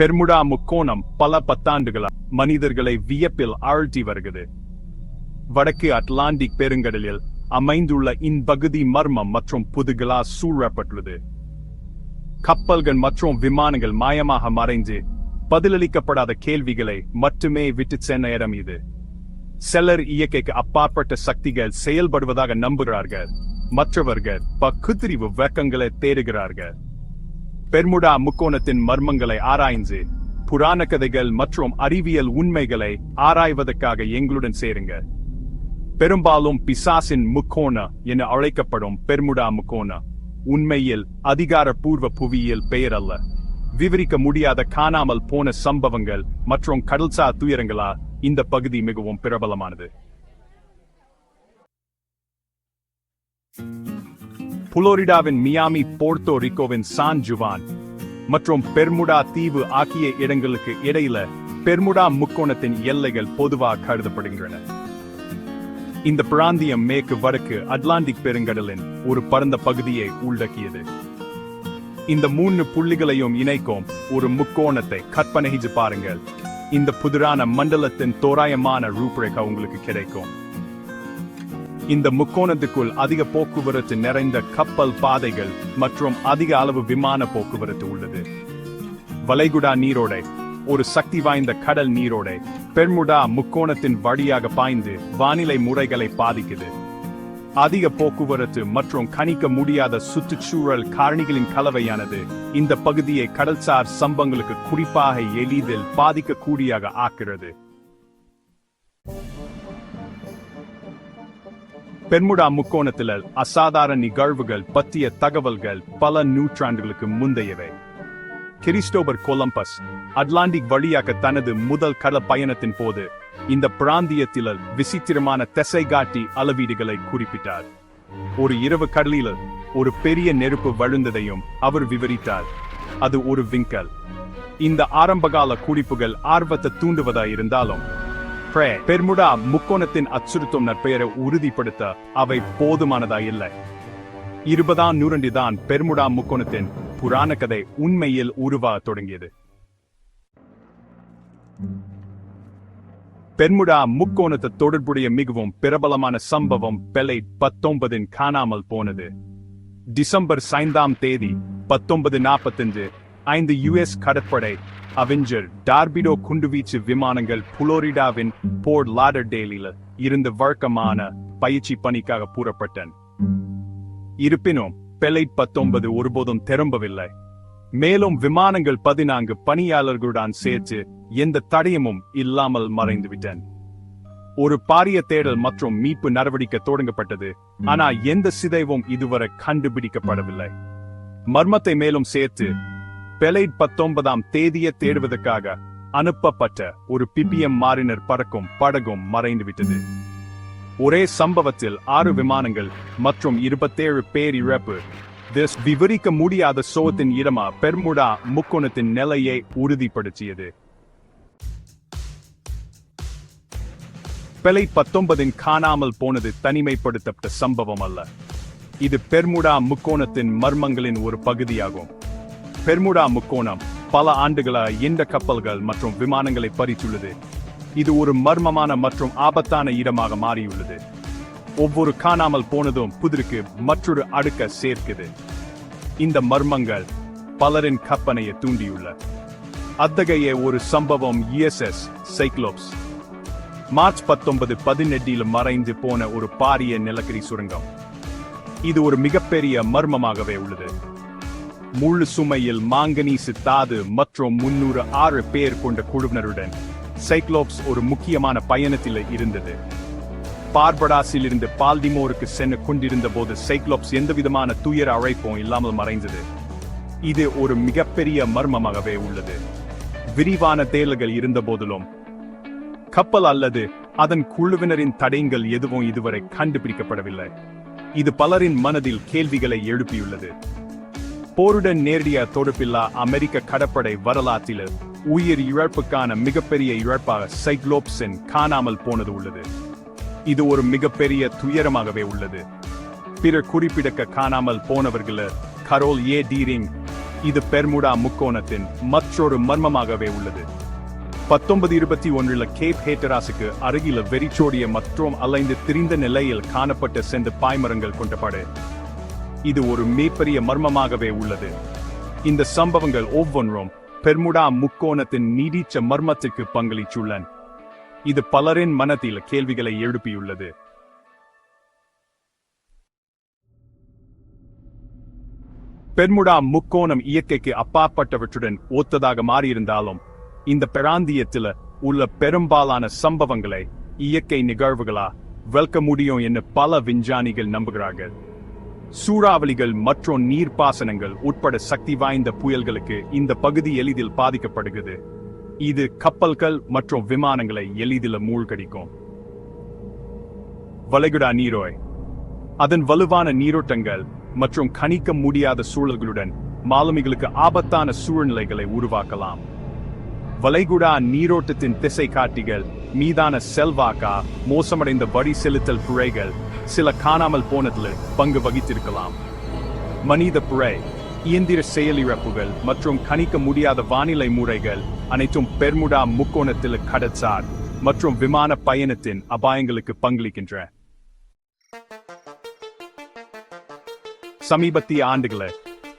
Bermuda முக்கோணம் பல பத்தாண்டுகளா மனிதர்களை வியப்பில் ஆழ்த்தி வருகிறது. வடக்கு அட்லாண்டிக் பெருங்கடலில் அமைந்துள்ள இப்பகுதி மர்மம் மற்றும் புதுகளா சூழப்பட்டுள்ளது. கப்பல்கள் மற்றும் விமானங்கள் மாயமாக மறைந்து பதிலளிக்கப்படாத கேள்விகளை மட்டுமே விட்டு சென்ற இடம் இது. சிலர் இயற்கைக்கு அப்பாற்பட்ட சக்திகள் செயல்படுவதாக நம்புகிறார்கள். மற்றவர்கள் பக்குத்திரிவு வெக்கங்களை தேடுகிறார்கள். பெர்முடா முக்கோணத்தின் மர்மங்களை ஆராய்ந்து புராண கதைகள் மற்றும் அறிவியல் உண்மைகளை ஆராய்வதற்காக எங்களுடன் சேருங்க. பெரும்பாலும் பிசாசின் முக்கோண என அழைக்கப்படும் பெர்முடா முக்கோண உண்மையில் அதிகாரப்பூர்வ புவியியல் பெயர் அல்ல விவரிக்க முடியாத காணாமல் போன சம்பவங்கள் மற்றும் கடல்சா துயரங்களா இந்த பகுதி மிகவும் பிரபலமானது. புளோரிடாவின் மியாமி போர்த்தோ ரிகோவின் சான் ஜுவான் மற்றும் பெர்முடா தீவு ஆகிய இடங்களுக்கு இடையில பெர்முடா முக்கோணத்தின் எல்லைகள் பொதுவாக கருதப்படுகின்றன. இந்த பிராந்தியம் மேற்கு வடக்கு அட்லாண்டிக் பெருங்கடலின் ஒரு பரந்த பகுதியை உள்ளடக்கியது. இந்த மூணு புள்ளிகளையும் இணைக்கும் ஒரு முக்கோணத்தை கற்பனை பாருங்கள். இந்த புதிரான மண்டலத்தின் தோராயமான ரூபரேகா உங்களுக்கு கிடைக்கும். இந்த முக்கோணத்துக்குள் அதிக போக்குவரத்து நிறைந்த கப்பல் பாதைகள் மற்றும் அதிக அளவு விமான போக்குவரத்து உள்ளது. வளைகுடா நீரோடை ஒரு சக்தி வாய்ந்த கடல் நீரோடை பெர்முடா முக்கோணத்தின் வழியாக பாய்ந்து வானிலை முறைகளை பாதிக்குது. அதிக போக்குவரத்து மற்றும் கணிக்க முடியாத சுற்றுச்சூழல் காரணிகளின் கலவையானது இந்த பகுதியை கடல்சார் சம்பங்களுக்கு குறிப்பாக எளிதில் பாதிக்கக்கூடியாக ஆக்கிறது பெர்முடா முக்கோணத்தில் அசாதாரண நிகழ்வுகள் பற்றிய தகவல்கள் பல நூற்றாண்டுகளுக்கு முந்தையவை. கிறிஸ்டோபர் கொலம்பஸ் அட்லாண்டிக் வழியாக தனது முதல் கடல் பயணத்தின் போது இந்த பிராந்தியத்தில் விசித்திரமான திசைகாட்டி அளவீடுகளை குறிப்பிட்டார். ஒரு இரவு கடலில் ஒரு பெரிய நெருப்பு வழுந்ததையும் அவர் விவரித்தார். அது ஒரு விங்கல். இந்த ஆரம்பகால குறிப்புகள் ஆர்வத்தை தூண்டுவதாயிருந்தாலும் பிரே பெர்முடா முக்கோணத்தின் அச்சுறுத்தும் நற்பெயரை உறுதிப்படுத்த அவை போதுமானதா இல்லை. இருபதாம் நூறண்டிதான் பெர்முடா முக்கோணத்தின் புராண கதை உண்மையில் உருவா தொடங்கியது. பெர்முடா முக்கோணத்து தொடர்புடைய மிகவும் பிரபலமான சம்பவம் பெலை பத்தொன்பதின் காணாமல் போனது. டிசம்பர் ஐந்தாம் தேதி பத்தொன்பது நாற்பத்தஞ்சு ஐந்து யுஎஸ் கடற்படை அவெஞ்சர் டார்பிடோ குண்டுவீச்சு விமானங்கள் புளோரிடாவின் போர்ட் லாடர்டேலில் இருந்து வழக்கமான பயிற்சி பணிக்காக கூறப்பட்டன. இருப்பினும் பெலைட் பத்தொன்பது ஒருபோதும் திரும்பவில்லை. மேலும் விமானங்கள் பதினான்கு பணியாளர்களுடன் சேர்த்து எந்த தடயமும் இல்லாமல் மறைந்துவிட்டன. ஒரு பாரிய தேடல் மற்றும் மீட்பு நடவடிக்கை தொடங்கப்பட்டது. ஆனால் எந்த சிதைவும் இதுவரை கண்டுபிடிக்கப்படவில்லை. மர்மத்தை மேலும் சேர்த்து பெலைட் பத்தொன்பதாம் தேதியை தேடுவதற்காக அனுப்பப்பட்ட ஒரு பிபிஎம் மாறினர் பறக்கும் படகும் மறைந்துவிட்டது. ஒரே சம்பவத்தில் ஆறு விமானங்கள் மற்றும் இருபத்தேழு பேர் இழப்பு திஸ் விவரிக்க முடியாத சோகத்தின் இடமா பெர்முடா முக்கோணத்தின் நிலையை உறுதிப்படுத்தியது. பெலை பத்தொன்பதின் காணாமல் போனது தனிமைப்படுத்தப்பட்ட சம்பவம் அல்ல. இது பெர்முடா முக்கோணத்தின் மர்மங்களின் ஒரு பகுதியாகும். பெர்முடா முக்கோணம் பல ஆண்டுகளாக இந்த கப்பல்கள் மற்றும் விமானங்களை பறித்துள்ளது. இது ஒரு மர்மமான மற்றும் ஆபத்தான இடமாக மாறியுள்ளது. ஒவ்வொரு காணாமல் போனதும் புதிருக்கு மற்றொரு அடுக்க சேர்க்குது. இந்த மர்மங்கள் பலரின் கற்பனையை தூண்டியுள்ள. அத்தகைய ஒரு சம்பவம் இஎஸ்எஸ் சைக்ளோப்ஸ். மார்ச் பத்தொன்பது பதினெட்டில் மறைந்து போன ஒரு பாரிய நிலக்கரி சுரங்கம். இது ஒரு மிகப்பெரிய மர்மமாகவே உள்ளது. முழு சுமையில் மாங்கனீசு தாது மற்றும் முன்னூறு ஆறு பேர் கொண்ட குழுவினருடன் சைக்ளோப்ஸ் ஒரு முக்கியமான பயணத்தில் இருந்தது. பார்படாஸில் இருந்து பால்டிமோருக்கு சென்று கொண்டிருந்த போது சைக்ளோப்ஸ் எந்தவிதமான துயர அழைப்பும் இல்லாமல் மறைந்தது. இது ஒரு மிகப்பெரிய மர்மமாகவே உள்ளது. விரிவான தேடல்கள் இருந்த போதிலும் கப்பல் அல்லது அதன் குழுவினரின் தடயங்கள் எதுவும் இதுவரை கண்டுபிடிக்கப்படவில்லை. இது பலரின் மனதில் கேள்விகளை எழுப்பியுள்ளது. போருடன் நேரடிய தொடுப்பில்லா அமெரிக்க கடற்படை வரலாற்றில் உயிர் இழப்புக்கான மிகப்பெரிய இழப்பாக சைக்ளோப்ஸின் காணாமல் போனது உள்ளது. இது ஒரு மிகப்பெரிய துயரமாகவே உள்ளது. பிற குறிப்பிடக்க காணாமல் போனவர்கள கரோல் ஏ. டீரிங் இது பெர்முடா முக்கோணத்தின் மற்றொரு மர்மமாகவே உள்ளது. பத்தொன்பது இருபத்தி ஒன்றில் கேப் ஹேட்டராசுக்கு அருகில வெறிச்சோடிய மற்றும் அலைந்து திரிந்த நிலையில் காணப்பட்ட சென்று பாய்மரங்கள் கொண்டபாடு இது ஒரு மிகப்பெரிய மர்மமாகவே உள்ளது. இந்த சம்பவங்கள் ஒவ்வொன்றும் பெர்முடா முக்கோணத்தின் நீடிச்ச மர்மத்திற்கு பங்களிச்சுள்ளன. இது பலரின் மனத்தில் கேள்விகளை எழுப்பியுள்ளது. பெர்முடா முக்கோணம் இயற்கைக்கு அப்பாற்பட்டவற்றுடன் ஒத்ததாக மாறியிருந்தாலும் இந்த பிராந்தியத்தில் உள்ள பெரும்பாலான சம்பவங்களை இயற்கை நிகழ்வுகளா வெல்க முடியும் என்று பல விஞ்ஞானிகள் நம்புகிறார்கள். சூறாவளிகள் மற்றும் நீர்ப்பாசனங்கள் உட்பட சக்தி வாய்ந்த புயல்களுக்கு இந்த பகுதி எளிதில் பாதிக்கப்படுகிறது. இது கப்பல்கள் மற்றும் விமானங்களை எளிதில் மூழ்கடிக்கும். வளைகுடா நீரோய். அதன் வலுவான நீரோட்டங்கள் மற்றும் கணிக்க முடியாத சூழல்களுடன் மாலுமிகளுக்கு ஆபத்தான சூழ்நிலைகளை உருவாக்கலாம். வளைகுடா நீரோட்டத்தின் திசை காட்டிகள் மீதான செல்வாக்கா மோசமடைந்த வரி செலுத்தல் புழைகள் சில காணாமல் போனதில் பங்கு வகித்திருக்கலாம். மனித புழை இயந்திர செயலிழப்புகள் மற்றும் கணிக்க முடியாத வானிலை முறைகள் அனைத்தும் பெர்முடா முக்கோணத்தில் கடற்சார் மற்றும் விமான பயணத்தின் அபாயங்களுக்கு பங்களிக்கின்றன சமீபத்திய ஆண்டுகள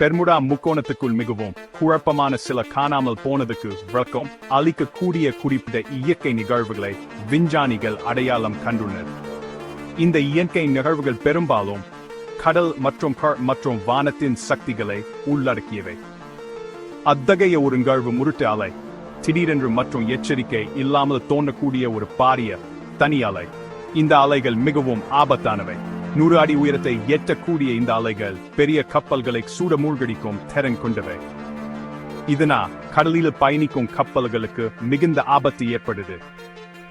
பெர்முடா முக்கோணத்துக்குள் மிகவும் குழப்பமான சில காணாமல் போனதுக்கு விளக்கம் அளிக்கக்கூடிய குறிப்பிட்ட இயற்கை நிகழ்வுகளை விஞ்ஞானிகள் அடையாளம் கண்டுள்ளனர். இந்த இயற்கை நிகழ்வுகள் பெரும்பாலும் கடல் மற்றும் கர் மற்றும் வானத்தின் சக்திகளை உள்ளடக்கியவை. அத்தகைய ஒரு நிகழ்வு முருட்டு அலை திடீரென்று மற்றும் எச்சரிக்கை இல்லாமல் தோன்றக்கூடிய ஒரு பாரிய தனி அலை. இந்த அலைகள் மிகவும் ஆபத்தானவை. நூறு அடி உயரத்தை எட்டக்கூடிய இந்த அலைகள் பெரிய கப்பல்களை சூட மூழ்கடிக்கும் திறன் கொண்டவை. இதனால் கடலில் பயணிக்கும் கப்பல்களுக்கு மிகுந்த ஆபத்து ஏற்படுது.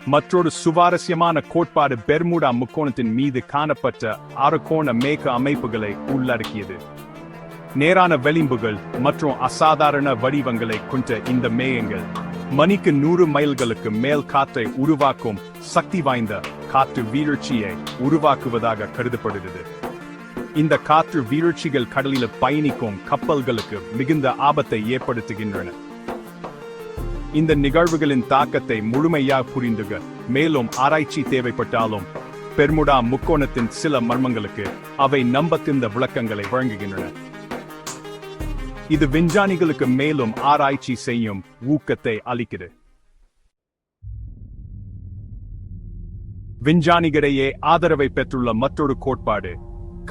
மற்றொரு சுவாரஸ்யமான கோட்பாடு பெர்முடா முக்கோணத்தின் மீது காணப்பட்ட அறுகோண மேக அமைப்புகளை உள்ளடக்கியது. நேரான வெளிம்புகள் மற்றும் அசாதாரண வடிவங்களை கொண்ட இந்த மேகங்கள் மணிக்கு நூறு மைல்களுக்கு மேல் காற்றை உருவாக்கும் சக்தி வாய்ந்த காற்று வீழ்ச்சியை உருவாக்குவதாக கருதப்படுகிறது. இந்த காற்று வீழ்ச்சிகள் கடலில் பயணிக்கும் கப்பல்களுக்கு மிகுந்த ஆபத்தை ஏற்படுத்துகின்றன. இந்த நிகழ்வுகளின் தாக்கத்தை முழுமையாக புரிந்துக. மேலும் ஆராய்ச்சி தேவைப்பட்டாலும் பெர்முடா முக்கோணத்தின் சில மர்மங்களுக்கு அவை நம்பத்திருந்த விளக்கங்களை வழங்குகின்றன. இது விஞ்ஞானிகளுக்கு மேலும் ஆராய்ச்சி செய்யும் ஊக்கத்தை அளிக்கிறது. விஞ்ஞானிகளிடையே ஆதரவை பெற்றுள்ள மற்றொரு கோட்பாடு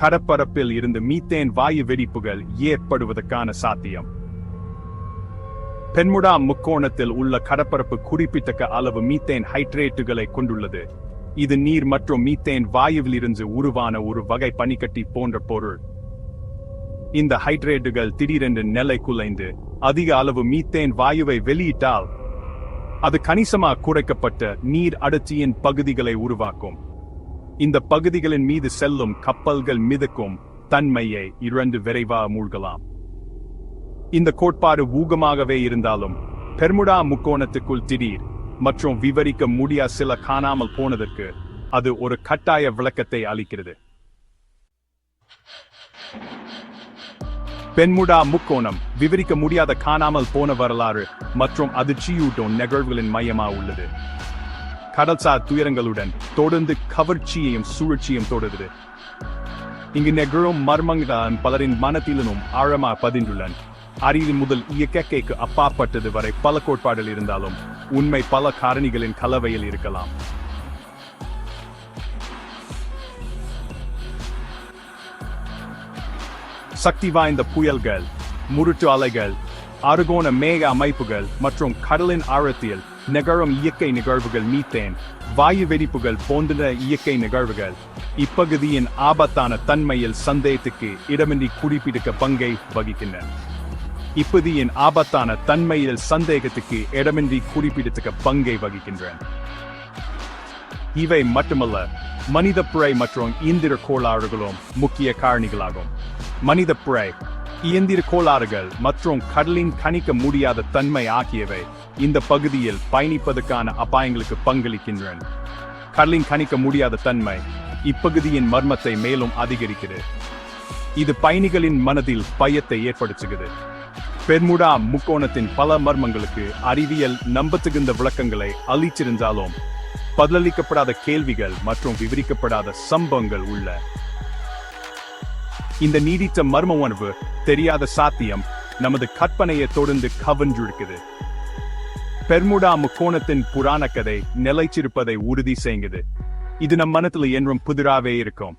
கடற்பரப்பில் இருந்து மீத்தேன் வாயு வெடிப்புகள் ஏற்படுவதற்கான சாத்தியம். பெண்முடா முக்கோணத்தில் உள்ள கடற்பரப்பு குறிப்பிட்டக்க அளவு மீத்தேன் ஹைட்ரேட்டுகளை கொண்டுள்ளது. இது நீர் மற்றும் மீத்தேன் வாயுவிலிருந்து உருவான ஒரு வகை பனிக்கட்டி போன்ற பொருள். இந்த ஹைட்ரேட்டுகள் திடீரென்று நிலை குலைந்து அதிக அளவு மீத்தேன் வாயுவை வெளியிட்டால் அது கணிசமாக குறைக்கப்பட்ட நீர் அடர்த்தியின் பகுதிகளை உருவாக்கும். இந்த பகுதிகளின் மீது செல்லும் கப்பல்கள் மிதக்கும் தன்மையை இரண்டு விரைவாக மூழ்கலாம். இந்த கோட்பாடு ஊகமாகவே இருந்தாலும் பெர்முடா முக்கோணத்துக்குள் திடீர் மற்றும் விவரிக்க முடியாத சில காணாமல் போனதற்கு அது ஒரு கட்டாய விளக்கத்தை அளிக்கிறது. பெண்முடா முக்கோணம் விவரிக்க முடியாத காணாமல் போன வரலாறு மற்றும் அதிர்ச்சியூட்டும் நிகழ்வுகளின் மையமா உள்ளது. கடல்சார் துயரங்களுடன் தொடர்ந்து கவர்ச்சியையும் சூழ்ச்சியும் தொடருது இங்கு நிகழும் மர்மங்களான் பலரின் மனத்திலும் ஆழமா பதிந்துள்ளன. அறிவு முதல் இயக்கக்கைக்கு அப்பாற்பட்டது வரை பல கோட்பாடுகள் இருந்தாலும் உண்மை பல காரணிகளின் கலவையில் இருக்கலாம். சக்தி வாய்ந்த புயல்கள் முருட்டு அலைகள் அருகோண மேக அமைப்புகள் மற்றும் கடலின் ஆழத்தில் நிகழும் இயற்கை நிகழ்வுகள் மீத்தேன் வாயு வெடிப்புகள் போன்ற இயற்கை நிகழ்வுகள். இப்பகுதியின் ஆபத்தான தன்மையில் சந்தேகத்துக்கு இடமின்றி குறிப்பிடுக்க பங்கை வகிக்கின்றன. இப்பகுதியின் ஆபத்தான தன்மையில் சந்தேகத்துக்கு இடமின்றி குறிப்பிடத்தக்க பங்கை வகிக்கின்றன. இவை மட்டுமல்ல மனித புரை மற்றும் இயந்திர கோளாறுகளும் முக்கிய காரணிகளாகும். மனித புரை இயந்திர கோளாறுகள் மற்றும் கடலின் கணிக்க முடியாத தன்மை ஆகியவை இந்த பகுதியில் பயணிப்பதற்கான அபாயங்களுக்கு பங்களிக்கின்றன. கடலின் கணிக்க முடியாத தன்மை இப்பகுதியின் மர்மத்தை மேலும் அதிகரிக்கிறது. இது பயணிகளின் மனதில் பயத்தை ஏற்படுத்துகிறது. பெர்முடா முக்கோணத்தின் பல மர்மங்களுக்கு அறிவியல் நம்பத்துகின்ற விளக்கங்களை அளிச்சிருந்தாலும் பதிலளிக்கப்படாத கேள்விகள் மற்றும் விவரிக்கப்படாத சம்பவங்கள் உள்ள. இந்த நீடித்த மர்ம உணர்வு தெரியாத சாத்தியம் நமது கற்பனையை தொடர்ந்து கவன்றிருக்குது பெர்முடா முக்கோணத்தின் புராண கதை நிலைச்சிருப்பதை உறுதி செய்யுது இது நம் மனத்துல என்றும் புதிராவே இருக்கும்.